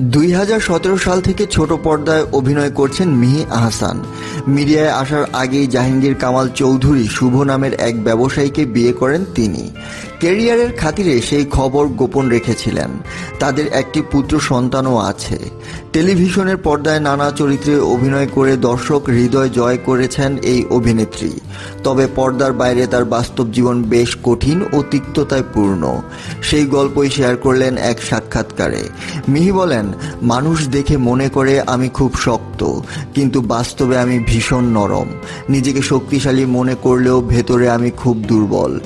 দুই হাজার সতেরো সাল থেকে ছোট পর্দায় অভিনয় করছেন মিহি আহসান। মিডিয়ায় আসার আগেই জাহাঙ্গীর কামাল চৌধুরী শুভ নামের এক ব্যবসায়ীকে বিয়ে করেন তিনি। ক্যারিয়ারের খাতিরে সেই খবর গোপন রেখেছিলেন। তাদের একটি পুত্র সন্তানও আছে। টেলিভিশনের পর্দায় নানা চরিত্রে অভিনয় করে দর্শক হৃদয় জয় করেছেন এই অভিনেত্রী। তবে পর্দার বাইরে তার বাস্তব জীবন বেশ কঠিন ও তিক্ততায় পূর্ণ। সেই গল্পই শেয়ার করলেন এক সাক্ষাৎকারে। মিহি বলেন মানুষ দেখে মনে করে আমি খুব শক্ত, কিন্তু বাস্তবে আমি ভীষণ নরম। নিজেকে শক্তিশালী মনে করলেও ভেতরে আমি খুব দুর্বল।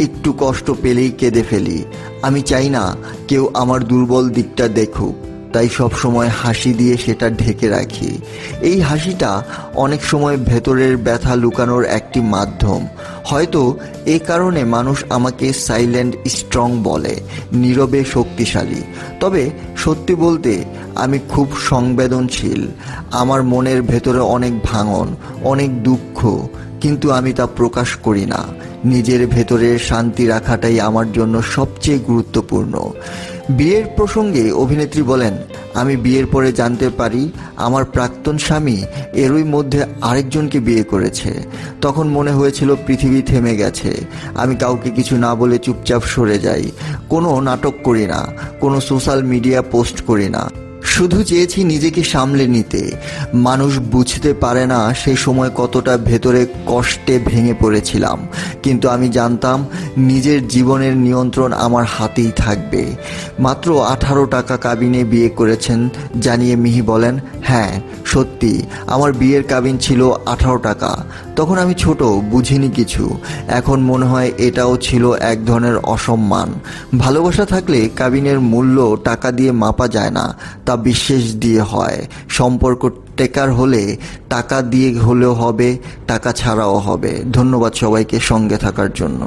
একটু কষ্ট পেলেই কেঁদে ফেলি। আমি চাই না কেউ আমার দুর্বল দিকটা দেখুক। তাই সব সময় হাসি দিয়ে সেটা ঢেকে রাখি। এই হাসিটা অনেক সময় ভেতরের ব্যথা লুকানোর একটি মাধ্যম। হয়তো এ কারণে মানুষ আমাকে সাইলেন্ট স্ট্রং বলে, নীরবে শক্তিশালী। তবে সত্যি বলতে আমি খুব সংবেদনশীল। আমার মনের ভেতরে অনেক ভাঙন, অনেক দুঃখ, কিন্তু আমি তা প্রকাশ করি না। নিজের ভেতরের শান্তি রাখাটাই আমার জন্য সবচেয়ে গুরুত্বপূর্ণ। বিয়ের প্রসঙ্গে অভিনেত্রী বলেন, আমি বিয়ের পরে জানতে পারি আমার প্রাক্তন স্বামী এরই মধ্যে আরেকজনকে বিয়ে করেছে। তখন মনে হয়েছিল পৃথিবী থেমে গেছে। আমি কাউকে কিছু না বলে চুপচাপ সরে যাই। কোনো নাটক করি না, কোনো সোশ্যাল মিডিয়া পোস্ট করি না। শুধু চেয়েছি নিজেকে সামলে নিতে। মানুষ বুঝতে পারে না সেই সময় কতটা ভেতরে কষ্টে ভেঙে পড়েছিলাম। কিন্তু আমি জানতাম নিজের জীবনের নিয়ন্ত্রণ আমার হাতেই থাকবে। মাত্র আঠারো টাকা কাবিনে বিয়ে করেছেন, জানিয়ে মিহি বলেন হ্যাঁ সত্যি, আমার বিয়ের কাবিন ছিল আঠারো টাকা। তখন আমি ছোট, বুঝিনি কিছু। এখন মনে হয় এটাও ছিল এক ধরনের অসম্মান। ভালোবাসা থাকলে কাবিনের মূল্য টাকা দিয়ে মাপা যায় না। তা বিশ্বাস দিয়ে হয়। সম্পর্ক টেকার হলে টাকা দিয়ে হলেও হবে, টাকা ছাড়াও হবে। ধন্যবাদ সবাইকে সঙ্গে থাকার জন্য।